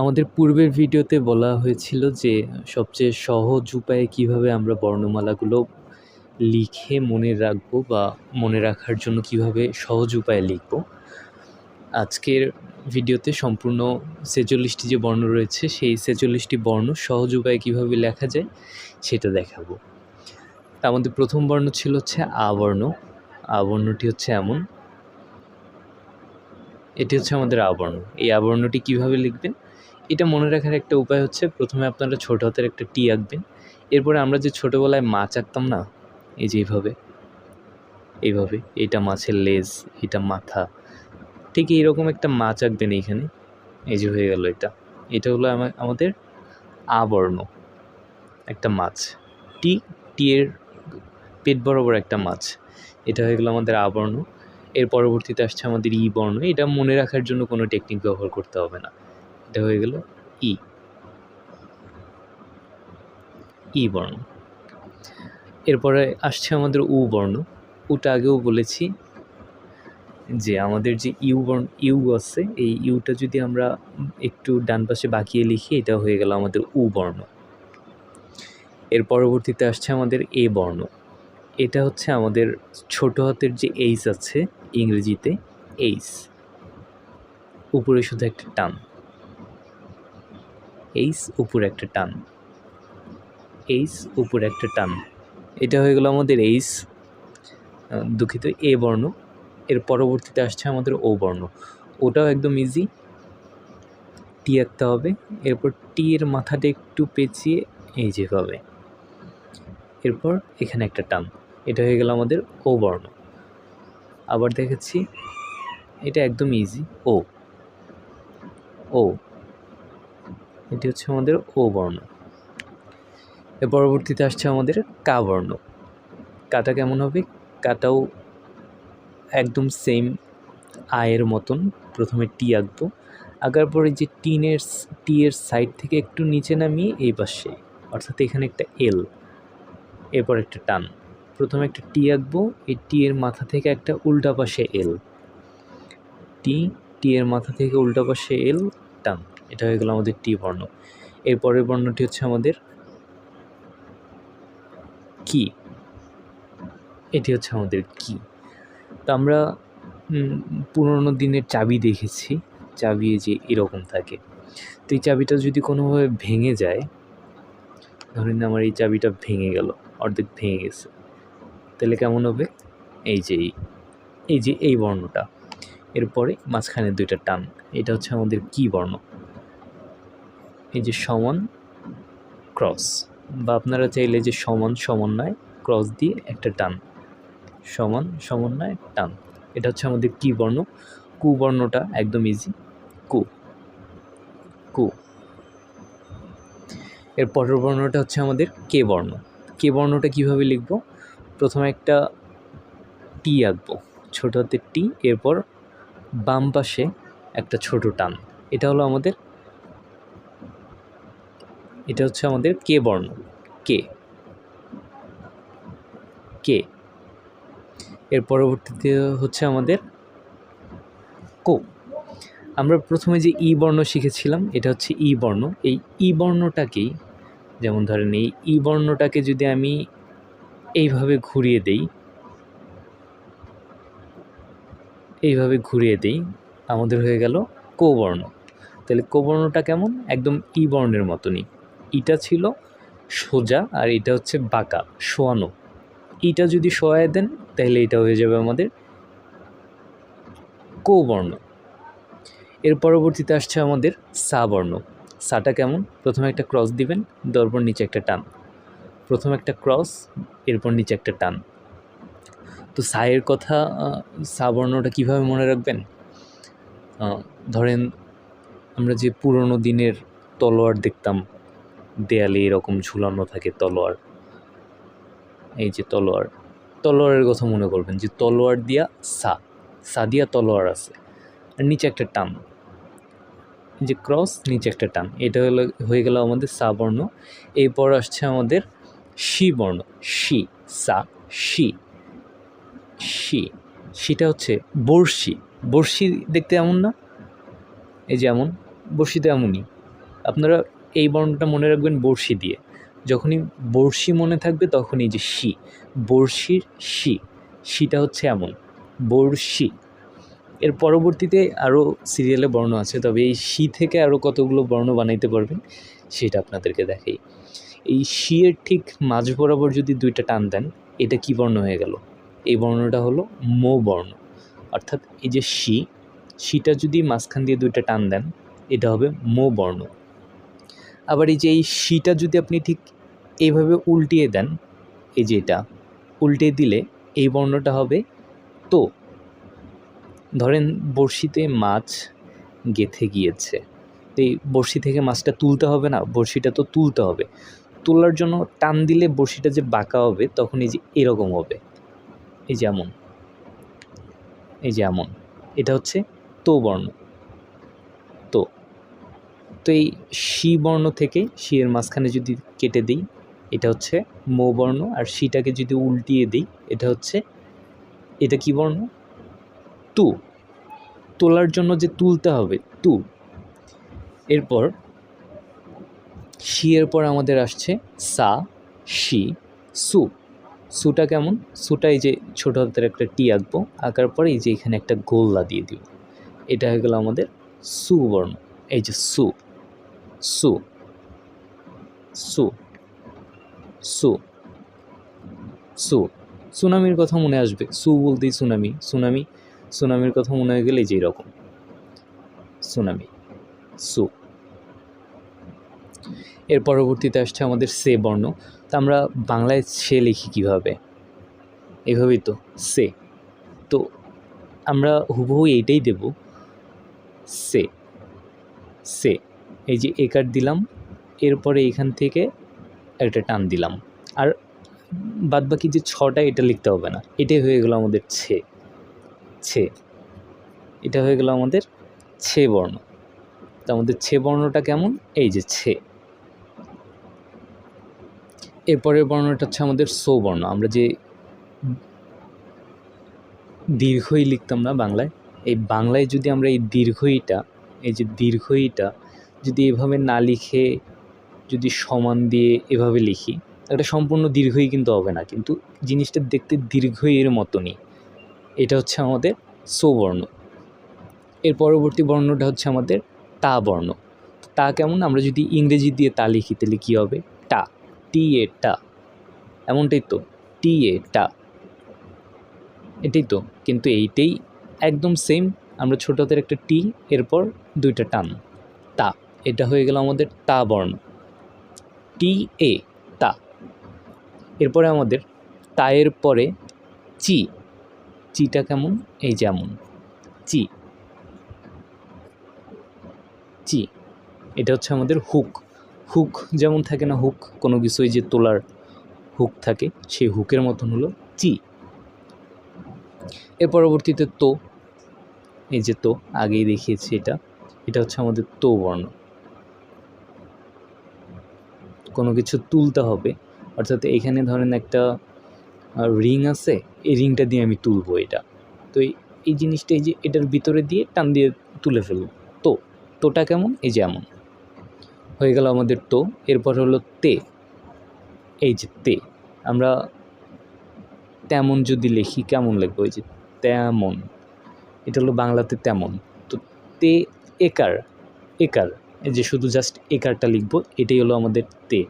আমাদের পূর্বের ভিডিওতে বলা হয়েছিল যে সবচেয়ে সহজ উপায়ে কীভাবে আমরা বর্ণমালাগুলো লিখে মনে রাখব বা মনে রাখার জন্য কীভাবে সহজ উপায়ে লিখব। আজকের ভিডিওতে সম্পূর্ণ ছেচল্লিশটি যে বর্ণ রয়েছে, সেই ছেচল্লিশটি বর্ণ সহজ উপায়ে কীভাবে লেখা যায় সেটা দেখাবো। আমাদের প্রথম বর্ণ ছিল হচ্ছে আবর্ণ। আবর্ণটি হচ্ছে এমন। এটি হচ্ছে আমাদের আবর্ণ। এই আবর্ণটি কীভাবে লিখবেন? এটা মনে রাখার একটা উপায় হচ্ছে প্রথমে আপনারা ছোট হাতের একটা টি আঁকবেন। এরপরে আমরা যে ছোটোবেলায় মাছ আঁকতাম না, এই যে এইভাবে এইভাবে, এটা মাছের লেজ, এটা মাথা, ঠিক এইরকম একটা মাছ আঁকবেন এইখানে, এই যে হয়ে গেল এটা। এটা হলো আমা- আমাদের আবর্ণ একটা মাছ। টি টি এর পেট বরাবর একটা মাছ। এটা হয়ে গেলো আমাদের আবর্ণ। এর পরবর্তীতে আসছে আমাদের ই বর্ণ। এটা মনে রাখার জন্য কোনো টেকনিক ব্যবহার করতে হবে না। এটা হয়ে গেল ই। ই বর্ণ। এরপরে আসছে আমাদের উ বর্ণ। উটা আগেও বলেছি যে আমাদের যে ইউ বর্ণ, ইউ আছে, এই ইউটা যদি আমরা একটু ডান পাশে বাঁকিয়ে লিখি, এটা হয়ে গেল আমাদের উ বর্ণ। এর পরবর্তীতে আসছে আমাদের এ বর্ণ। এটা হচ্ছে আমাদের ছোট হাতের যে এইচ আছে, ইংরেজিতে এইচ। উপরে শুধু একটা টান। এইচ উপরে একটা টান। এইচ উপরে একটা টান। এটা হয়ে গেল আমাদের আহ, দুঃখিত এ বর্ণ। এর পরবর্তীতে আসছে আমাদের ও বর্ণ। ওটাও একদম ইজি টি আঁকতে হবে। এরপর টি এর মাথাটা একটু পেঁচিয়ে এই যেভাবে এরপর এখানে একটা টান। এটা হয়ে গেল আমাদের ও বর্ণ। আবার দেখাচ্ছি। এটা একদম ইজি ও। ও। এটি হচ্ছে আমাদের ও বর্ণ। এর পরবর্তীতে আসছে আমাদের কা বর্ণ। কাটা কেমন হবে? কাটাও একদম সেম আয়ের মতন। প্রথমে টি আঁকবো। আঁকার পরে যে টিনের টি এর সাইড থেকে একটু নিচে নামিয়ে এই পাশে, অর্থাৎ এখানে একটা এল এরপর একটা টান। প্রথমে একটা টি আঁকবো। এই টি এর মাথা থেকে একটা উল্টা পাশে এল টি টি এর মাথা থেকে উল্টা পাশে এল টান। এটা হয়ে গেল আমাদের টি বর্ণ। এর পরের বর্ণটি হচ্ছে আমাদের কি? এটি হচ্ছে আমাদের কি। তো আমরা পুরোনো দিনের চাবি দেখেছি, চাবি যে এরকম থাকে। তো এই চাবিটা যদি কোনোভাবে ভেঙে যায় ধরেন আমার এই চাবিটা ভেঙে গেল, অর্ধেক ভেঙে গেছে। তাহলে কেমন হবে? এই যে এই যে এই বর্ণটা। এরপরে মাঝখানে দুইটা টান। এটা হচ্ছে আমাদের কি বর্ণ। এই যে সমান ক্রস বা আপনারা চাইলে যে সমান, সমন্বয় ক্রস দিয়ে একটা টান। সমান, সমন্বয়, টান। এটা হচ্ছে আমাদের কি বর্ণ? কু বর্ণটা একদম ইজি কু। কু। এর পরের বর্ণটা হচ্ছে আমাদের কে বর্ণ। কে বর্ণটা কীভাবে লিখব? প্রথমে একটা টি আঁকবো। ছোট হাতের টি এরপর বাম পাশে একটা ছোট টান। এটা হলো আমাদের এটা হচ্ছে আমাদের কে বর্ণ? কে? কে? এর পরবর্তীতে হচ্ছে আমাদের কো। আমরা প্রথমে যে ই বর্ণ শিখেছিলাম, এটা হচ্ছে ই বর্ণ। এই ই বর্ণটাকেই, যেমন ধরেন এই ই বর্ণটাকে যদি আমি এইভাবে ঘুরিয়ে দেই, এইভাবে ঘুরিয়ে দেই, আমাদের হয়ে গেল কো বর্ণ। তাহলে কো বর্ণটা কেমন? একদম ই বর্ণের মতনই। ইটা ছিল সোজা আর এটা হচ্ছে বাঁকা শোয়ানো। ইটা যদি শোয়ায় দেন তাহলে এটা হয়ে যাবে আমাদের কো বর্ণ এর পরবর্তীতে আসছে আমাদের সা বর্ণ সাটা কেমন? প্রথমে একটা ক্রস দিবেন দরপর নিচে একটা টান। প্রথম একটা ক্রস এরপর নিচে একটা টান। তো সায়ের কথা আহ, সা বর্ণটা কীভাবে মনে রাখবেন? ধরেন আমরা যে পুরনো দিনের তলোয়ার দেখতাম দেয়ালে এরকম ঝুলানো থাকে তলোয়ার। এই যে তলোয়ার, তলোয়ারের কথা মনে করবেন যে তলোয়ার দিয়া সা সা দিয়া তলোয়ার আছে। আর নিচে একটা টান। যে ক্রস, নিচে একটা টান। এটা হলো, হয়ে গেল আমাদের সা বর্ণ। এরপর আসছে আমাদের শি বর্ণ। শি, সা, শি শি। সেটা হচ্ছে বড়শি। বড়শি দেখতে এমন না? এই যে এমন বড়শিতে এমনই। আপনারা এই বর্ণটা মনে রাখবেন বড়শি দিয়ে। যখনই বড়শি মনে থাকবে তখনই যে শি। বড়শির শি, শিটা হচ্ছে এমন, বড়শি। এর পরবর্তীতে আরও সিরিয়ালে বর্ণ আছে, তবে এই শি থেকে আরও কতগুলো বর্ণ বানাইতে পারবেন সেটা আপনাদেরকে দেখাই। এই শি এর ঠিক মাঝ বরাবর যদি দুইটা টান দেন, এটা কি বর্ণ হয়ে গেল? এই বর্ণটা হলো মো বর্ণ। অর্থাৎ এই যে শি, শিটা যদি মাঝখান দিয়ে দুইটা টান দেন, এটা হবে মো বর্ণ। আবার এই যে এই শিটা যদি আপনি ঠিক এইভাবে উল্টিয়ে দেন, এই যে এটা উল্টে দিলে এই বর্ণটা হবে তো। ধরেন বড়শিতে মাছ গেথে গিয়েছে, তো এই বড়শি থেকে মাছটা তুলতে হবে না, বড়শিটা তো তুলতে হবে। তোলার জন্য টান দিলে বড়শিটা যে বাঁকা হবে, তখন এই যে এরকম হবে। এই যেমন এই যেমন এটা হচ্ছে তো বর্ণ। তো এই শি বর্ণ থেকে শি মাঝখানে যদি কেটে দিই, এটা হচ্ছে মো বর্ণ, আর শিটাকে যদি উল্টিয়ে দিই, এটা হচ্ছে, এটা কি বর্ণ? তু। তোলার জন্য যে তুলতে হবে, তু। এরপর, শি পর আমাদের আসছে সা, শি, সু। সুটা কেমন? সুটা এই যে ছোটো হাতের একটা টি আঁকবো, আঁকার পরে এই যে এখানে একটা গোল্লা দিয়ে দিব। এটা হয়ে গেল আমাদের সু বর্ণ, এই যে সু। সু সু সু সু সুনামির কথা মনে আসবে। সু বলতেই সুনামি সুনামি সুনামির কথা মনে হয়ে গেলে যে এরকম সুনামি সু এর পরবর্তীতে আসছে আমাদের সে বর্ণ। তা আমরা বাংলায় সে লিখি কীভাবে? এভাবেই তো। সে। তো আমরা হুবহু এইটাই দেব। সে। সে। এই যে এ একার দিলাম, এরপরে এখান থেকে একটা টান দিলাম। আর বাদ বাকি যে ছটা, এটা লিখতে হবে না। এটাই হয়ে গেল আমাদের ছে। ছে। এটা হয়ে গেল আমাদের ছে বর্ণ। তো আমাদের ছে বর্ণটা কেমন? এই যে ছে। এরপরের বর্ণটা হচ্ছে আমাদের সো বর্ণ। আমরা যে দীর্ঘই লিখতাম না বাংলায়, এই বাংলায় যদি আমরা এই দীর্ঘইটা, এই যে দীর্ঘইটা যদি এভাবে না লিখে যদি সমান দিয়ে এভাবে লিখি, একটা সম্পূর্ণ দীর্ঘই কিন্তু হবে না। কিন্তু জিনিসটা দেখতে দীর্ঘই এর মতনই। এটা হচ্ছে আমাদের সো বর্ণ এর পরবর্তী বর্ণটা হচ্ছে আমাদের তা বর্ণ। তা কেমন? আমরা যদি ইংরেজি দিয়ে তা লিখি, তাহলে কী হবে? টা। টি এ টা। এমনটাই তো। টি এ টা। এটাই তো। কিন্তু এইটাই একদম সেম আমরা ছোট হাতের একটা টি, এরপর দুইটা টান। এটা হয়ে গেল আমাদের তা বর্ণ। টি এ তা। এরপরে আমাদের তায়ের পরে চি। চিটা কেমন? এই যেমন চি। চি। এটা হচ্ছে আমাদের হুক। হুক যেমন থাকে না হুক, কোনো কিছুই যে তোলার হুক থাকে, সেই হুকের মতন হলো চি। এর পরবর্তীতে তো। এই যে তো, আগেই দেখিয়েছি এটা। এটা হচ্ছে আমাদের তো বর্ণ। কোনো কিছু তুলতে হবে। অর্থাৎ এখানে ধরেন একটা রিং আছে, এই রিংটা দিয়ে আমি তুলবো এটা। তো এই জিনিসটা এই যে এটার ভিতরে দিয়ে টান দিয়ে তুলে ফেলব। তো, তোটা কেমন? এই যে এমন। হয়ে গেল আমাদের তো। এরপর হলো তে। এই যে তে। আমরা তেমন যদি লিখি, কেমন লিখব? এই যে তেমন। এটা হলো বাংলাতে তেমন। তো তে, একার একার। যে শুধু জাস্ট একারটা লিখব, এটাই হলো আমাদের তে।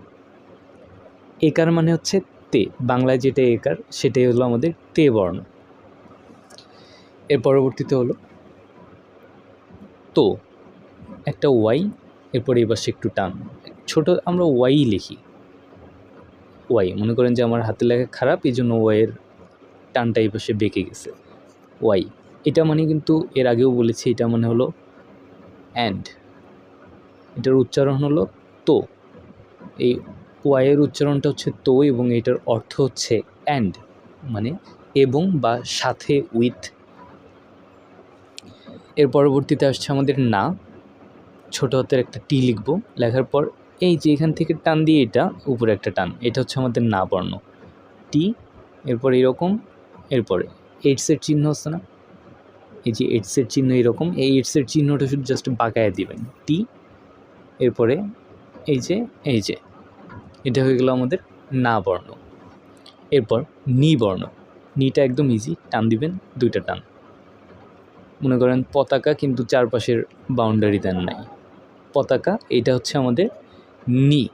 একার মানে হচ্ছে তে, বাংলায় যেটা একার সেটাই হলো আমাদের তে বর্ণ। এর পরবর্তীতে হলো তো, একটা ওয়াই এরপরে এবার সে একটু টান। ছোট আমরা ওয়াই লিখি। ওয়াই মনে করেন যে আমার হাতে লেখা খারাপ এই জন্য ওয়াইয়ের টানটা এই পাশে বেঁকে গেছে। ওয়াই এটা মানে কিন্তু এর আগেও বলেছি, এটা মানে হলো অ্যান্ড এটার উচ্চারণ হলো তো। এই ওয়াইয়ের উচ্চারণটা হচ্ছে তো এবং এটার অর্থ হচ্ছে অ্যান্ড মানে এবং বা সাথে উইথ এর পরবর্তীতে আসছে আমাদের না। ছোটো হাতের একটা টি লিখব। লেখার পর এই যে এখান থেকে টান দিয়ে এটা উপরে একটা টান। এটা হচ্ছে আমাদের না বর্ণ। টি এরপর এরকম, এরপরে এইডসের চিহ্ন হচ্ছে না। এই যে এইডসের চিহ্ন এরকম, এই এইডসের চিহ্নটা শুধু জাস্ট বাঁকায় দিবেন। টি এরপরে এই যে এই যে, এটা হয়ে গেল আমাদের না বর্ণ। এরপর নি বর্ণ। নিটা একদম ইজি টান দিবেন, দুইটা টান। মনে করেন পতাকা কিন্তু চারপাশের বাউন্ডারি দেন নাই। পতাকা, এটা হচ্ছে আমাদের নি।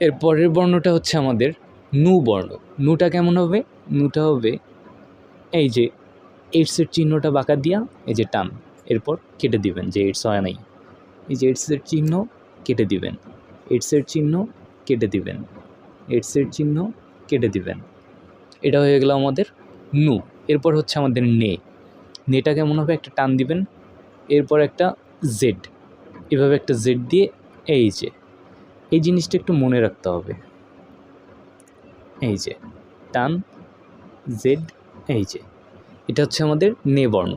এর পরের বর্ণটা হচ্ছে আমাদের নু বর্ণ। নুটা কেমন হবে? নুটা হবে এই যে এইডসের চিহ্নটা বাঁকা দিয়া, এই যে টান। এরপর কেটে দিবেন যে এইডস হয় নাই। এই যে এইডসের চিহ্ন কেটে দিবেন। এইডসের চিহ্ন কেটে দিবেন। এইডসের চিহ্ন কেটে দিবেন। এটা হয়ে গেল আমাদের নু। এরপর হচ্ছে আমাদের নে। নেটা কেমন হবে একটা টান দিবেন। এরপর একটা জেড। এভাবে একটা জেড দিয়ে এই যে। এই জিনিসটা একটু মনে রাখতে হবে। এই যে। টান, জেড, এই যে। এটা হচ্ছে আমাদের নে বর্ণ।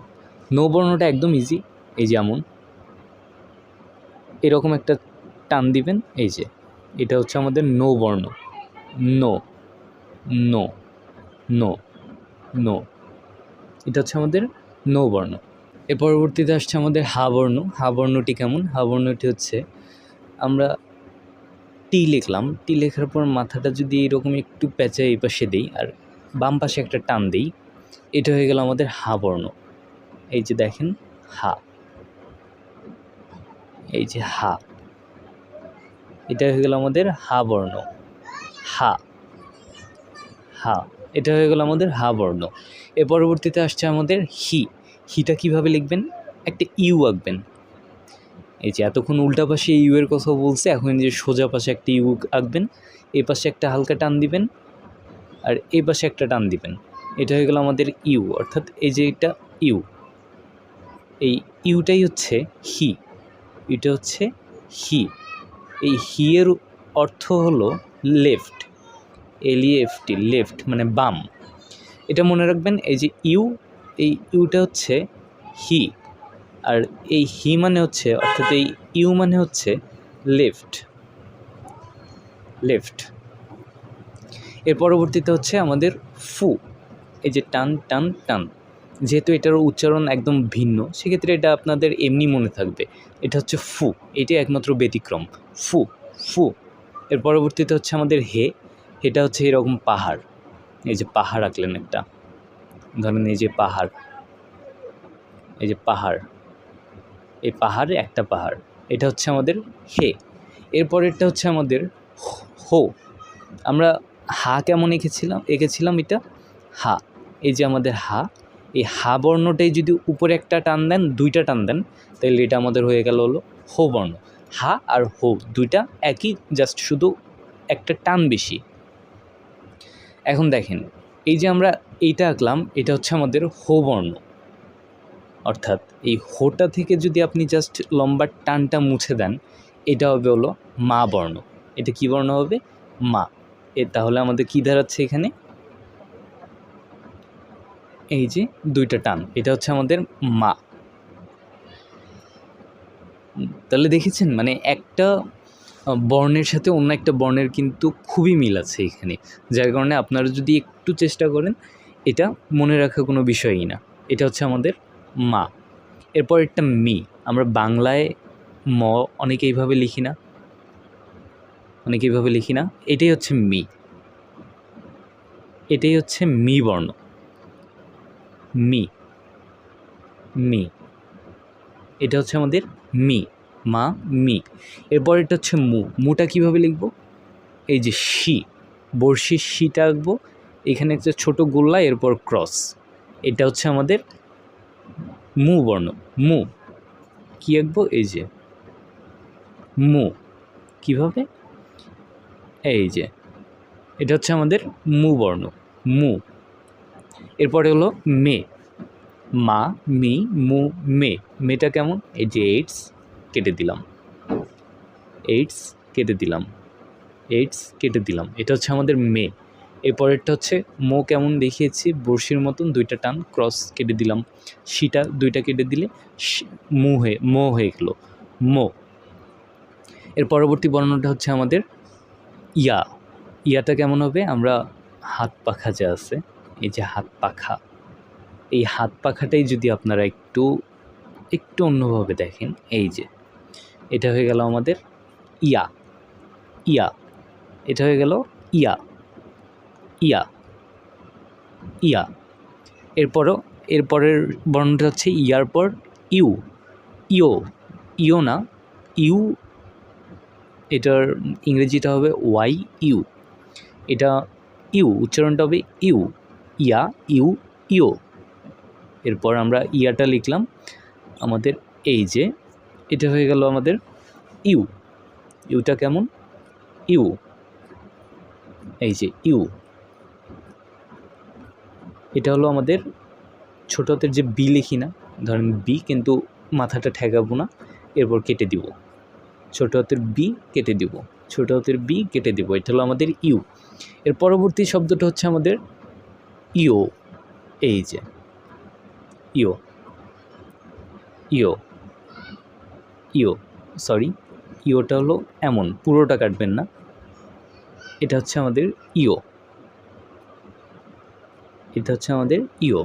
নো বর্ণটা একদম ইজি এই যেমন এরকম একটা টান দিবেন, এই যে, এটা হচ্ছে আমাদের নো বর্ণ। নো নো নো নো। এটা হচ্ছে আমাদের নো বর্ণ। এর পরবর্তীতে আসছে আমাদের হা বর্ণ। হা বর্ণটি কেমন? হা বর্ণটি হচ্ছে, আমরা টি লিখলাম। টি লেখার পর মাথাটা যদি এরকম একটু প্যাঁচে এই পাশে দিই, আর বাম পাশে একটা টান দিই, এটা হয়ে গেল আমাদের হা বর্ণ। এই যে দেখেন, হা। এই যে হা, এটা হয়ে গেল আমাদের হা বর্ণ। হা হা, এটা হয়ে গেল আমাদের হা বর্ণ। এ পরবর্তীতে আসছে আমাদের হি। হিটা কীভাবে লিখবেন? একটা ইউ আঁকবেন। এই যে এতক্ষণ উল্টা পাশে ইউ এর কথা বলছে, এখন যে সোজা পাশে একটা ইউ আঁকবেন, এ পাশে একটা হালকা টান দিবেন, আর এ পাশে একটা টান দিবেন। এটা হয়ে গেল আমাদের ইউ, অর্থাৎ এই যে এটা ইউ। এই ইউটাই হচ্ছে হি। এটা হচ্ছে হি এই হি এর অর্থ হলো লেফট এলইএফটি লেফট মানে বাম। এটা মনে রাখবেন, এই যে ইউ, এই ইউটা হচ্ছে হি আর এই হি মানে হচ্ছে, অর্থাৎ এই ইউ মানে হচ্ছে লেফট লেফট এর পরবর্তীতে হচ্ছে আমাদের ফু, এই যে টান টান টান। যেহেতু এটার উচ্চারণ একদম ভিন্ন, সেক্ষেত্রে এটা আপনাদের এমনি মনে থাকবে। এটা হচ্ছে ফু এটি একমাত্র ব্যতিক্রম। ফু ফু। এর পরবর্তীতে হচ্ছে আমাদের হে এটা হচ্ছে এরকম পাহাড়। এই যে পাহাড় আঁকলেন একটা। ধরেন এই যে পাহাড়। এই যে পাহাড়। এই পাহাড় একটা পাহাড়। এটা হচ্ছে আমাদের হে। এরপরেরটা হচ্ছে আমাদের হো। আমরা হা কেমন এঁকেছিলাম এঁকেছিলাম এটা? হা। এই যে আমাদের হা এই হা বর্ণটাই যদি উপরে একটা টান দেন, দুইটা টান দেন তাহলে এটা আমাদের হয়ে গেল হলো হো বর্ণ হা আর হো দুইটা একই, জাস্ট শুধু একটা টান বেশি। এখন দেখেন, এই যে আমরা এইটা আঁকলাম, এটা হচ্ছে আমাদের হো বর্ণ অর্থাৎ এই হোটা থেকে যদি আপনি জাস্ট লম্বা টানটা মুছে দেন, এটা হবে হলো মা বর্ণ। এটা কী বর্ণ হবে? মা। এ তাহলে আমাদের কী দাঁড়াচ্ছে এখানে? এই যে দুইটা টান, এটা হচ্ছে আমাদের মা। তাহলে দেখেছেন মানে একটা বর্ণের সাথে অন্য একটা বর্ণের কিন্তু খুবই মিল আছে এখানে, যার কারণে আপনারা যদি একটু চেষ্টা করেন, এটা মনে রাখা কোনো বিষয়ই না। এটা হচ্ছে আমাদের মা। এরপর একটা মি, আমরা বাংলায় ম অনেকে এইভাবে লিখি না। অনেকে এইভাবে লিখি না। এটাই হচ্ছে মি। এটাই হচ্ছে মি বর্ণ। মি। মি। এটা হচ্ছে আমাদের মি। মা, মি। এরপর এটা হচ্ছে মু। মুটা কীভাবে লিখব? এই যে শি। বর্ষির শিটা আঁকবো। এখানে একটা ছোটো গোল্লা, এরপর ক্রস। এটা হচ্ছে আমাদের মু বর্ণ। মু। কী আঁকবো? এই যে মু। কীভাবে? এই যে। এটা হচ্ছে আমাদের মু বর্ণ। মু। এরপরে হলো মে। মা, মি, মু, মে। মেটা কেমন? এই যে এইডস কেটে দিলাম। এইডস কেটে দিলাম। এইডস কেটে দিলাম। এটা হচ্ছে আমাদের মে। এরপরেরটা হচ্ছে মো কেমন দেখিয়েছি? বড়শির মতন দুইটা টান ক্রস কেটে দিলাম। সিটা দুইটা কেটে দিলে মু হয়ে, মো হয়ে গেলো। মো। এর পরবর্তী বর্ণটা হচ্ছে আমাদের ইয়া। ইয়াটা কেমন হবে? আমরা হাত পাখা যে আছে এই যে হাত পাখা, এই হাত পাখাটাই যদি আপনারা একটু একটু অন্যভাবে দেখেন, এই যে, এটা হয়ে গেল আমাদের ইয়া ইয়া, এটা হয়ে গেল ইয়া ইয়া ইয়া, এরপরও, এরপরের বর্ণটা হচ্ছে ইয়ার পর ইউ, ইও ইও না, ইউ, এটার ইংরেজিটা হবে ওয়াই ইউ, এটা ইউ, উচ্চারণটা হবে ইউ ইয়া, ইউ, ইও। এরপর আমরা ইয়াটা লিখলাম, আমাদের এই যে, এটা হয়ে গেল আমাদের ইউ। ইউটা কেমন? ইউ। এই যে, ইউ। এটা হলো আমাদের ছোট হাতের যে বি লিখি না, ধরেন বি কিন্তু মাথাটা ঠেকাবো না, এরপর কেটে দিব। ছোট হাতের বি কেটে দিব, ছোট হাতের বি কেটে দিব, এটা হলো আমাদের ইউ। এর পরবর্তী শব্দটা হচ্ছে আমাদের ইও, এই যে, ইও ইও ইও সরি ইওটা হলো এমন, পুরোটা কাটবেন না, এটা হচ্ছে আমাদের ইও, এটা হচ্ছে আমাদের ইও।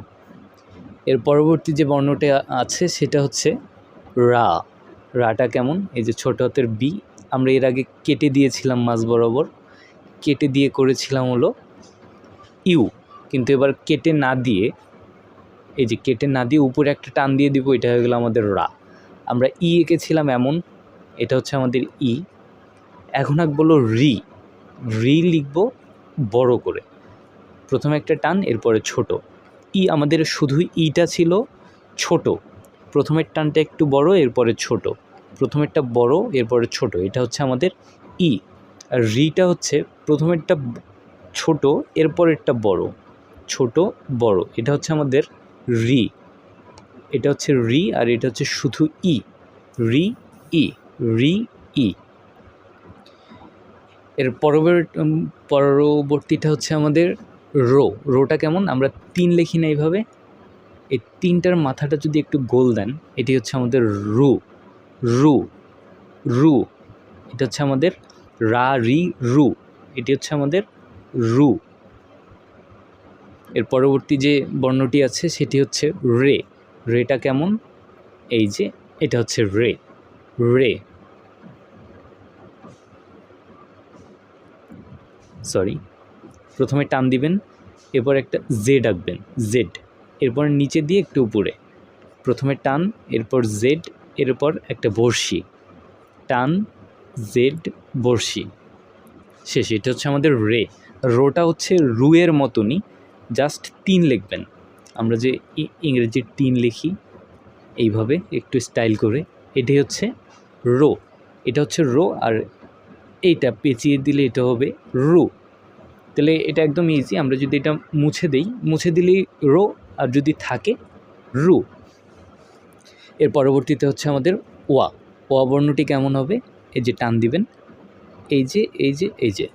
এর পরবর্তী যে বর্ণটা আছে, সেটা হচ্ছে রা, রাটা কেমন? এই যে ছোট হাতের বি, আমরা এর আগে কেটে দিয়েছিলাম মাঝ বরাবর, কেটে দিয়ে করেছিলাম হলো ইউ। কিন্তু এবার কেটে না দিয়ে, এই যে কেটে না দিয়ে উপরে একটা টান দিয়ে দিব, এটা হয়ে গেলো আমাদের রা। আমরা ই এঁকেছিলাম এমন, এটা হচ্ছে আমাদের ই। এখন আঁক বলো রি। রি লিখব বড় করে। প্রথমে একটা টান, এরপরে ছোট। ই আমাদের শুধু ইটা ছিল ছোট। প্রথমের টানটা একটু বড়, এরপরে ছোট। প্রথমেরটা বড়, এরপরে ছোট। এটা হচ্ছে আমাদের ই। আর রিটা হচ্ছে প্রথমেরটা ছোট, এরপরেরটা বড়। ছোট, বড়। এটা হচ্ছে আমাদের রি। এটা হচ্ছে রি আর এটা হচ্ছে শুধু ই। রি ই। রি, ই। এর পরবর্তী পরবর্তীটা হচ্ছে আমাদের রো। রোটা কেমন? আমরা তিন লিখি না এইভাবে। এই তিনটার মাথাটা যদি একটু গোল দেন, এটি হচ্ছে আমাদের রু। রু। রু। এটা হচ্ছে আমাদের রা, রি, রু। এটি হচ্ছে আমাদের রু। এর পরবর্তী যে বর্ণটি আছে সেটি হচ্ছে রে। রেটা কেমন? এই যে, এটা হচ্ছে রে। রে। সরি, প্রথমে টান দিবেন, এরপর একটা জেড আঁকবেন জেড। এরপর নিচে দিয়ে একটু উপরে। প্রথমে টান, এরপর জেড, এরপর একটা বড়শি। টান, জেড, বড়শি। শেষ, এটা হচ্ছে আমাদের রে। রোটা হচ্ছে রুয়ের মতনই। জাস্ট তিন লিখবেন। আমরা যে ইংরেজির তিন লিখি, এইভাবে একটু স্টাইল করে। এটাই হচ্ছে রো। এটা হচ্ছে রো আর এইটা পেঁচিয়ে দিলে এটা হবে রু। তাহলে এটা একদম ইজি আমরা যদি এটা মুছে দেই, মুছে দিলেই রো আর যদি থাকে রু। এর পরবর্তীতে হচ্ছে আমাদের ওয়া। ওয়া বর্ণটি কেমন হবে? এই যে টান দিবেন। এই যে এই যে এই যে।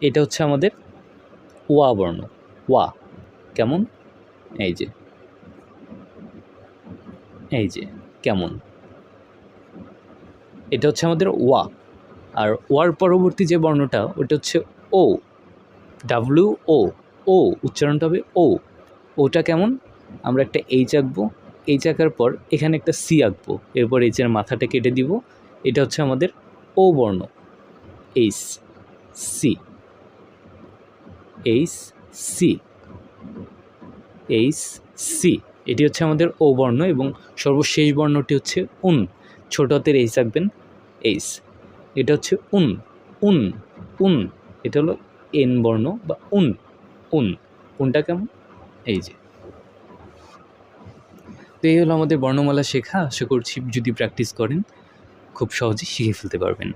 এটা হচ্ছে আমাদের ওয়া বর্ণ। ওয়া। কেমন? এই যে। এই যে, কেমন? এটা হচ্ছে আমাদের ওয়া। আর ওয়ার পরবর্তী যে বর্ণটা ওটা হচ্ছে ও। W O. ও, উচ্চারণটা হবে ও। ওটা কেমন? আমরা একটা এইচ আঁকবো। এইচ আঁকার পর এখানে একটা সি আঁকবো। এরপর এইচের মাথাটা কেটে দিব। এটা হচ্ছে আমাদের ও বর্ণ। H C. H C. H C এটি হচ্ছে আমাদের ও বর্ণ এবং সর্বশেষ বর্ণটি হচ্ছে উন। ছোট হাতের এইচ আঁকবেন এইচ এটা হচ্ছে উন উন উন। এটা হলো এন বর্ণ বা উন উন। উনটা কেমন? এই যে। তো এই হলো আমাদের বর্ণমালা শেখা। আশা করছি যদি প্র্যাকটিস করেন, খুব সহজেই শিখে ফেলতে পারবেন।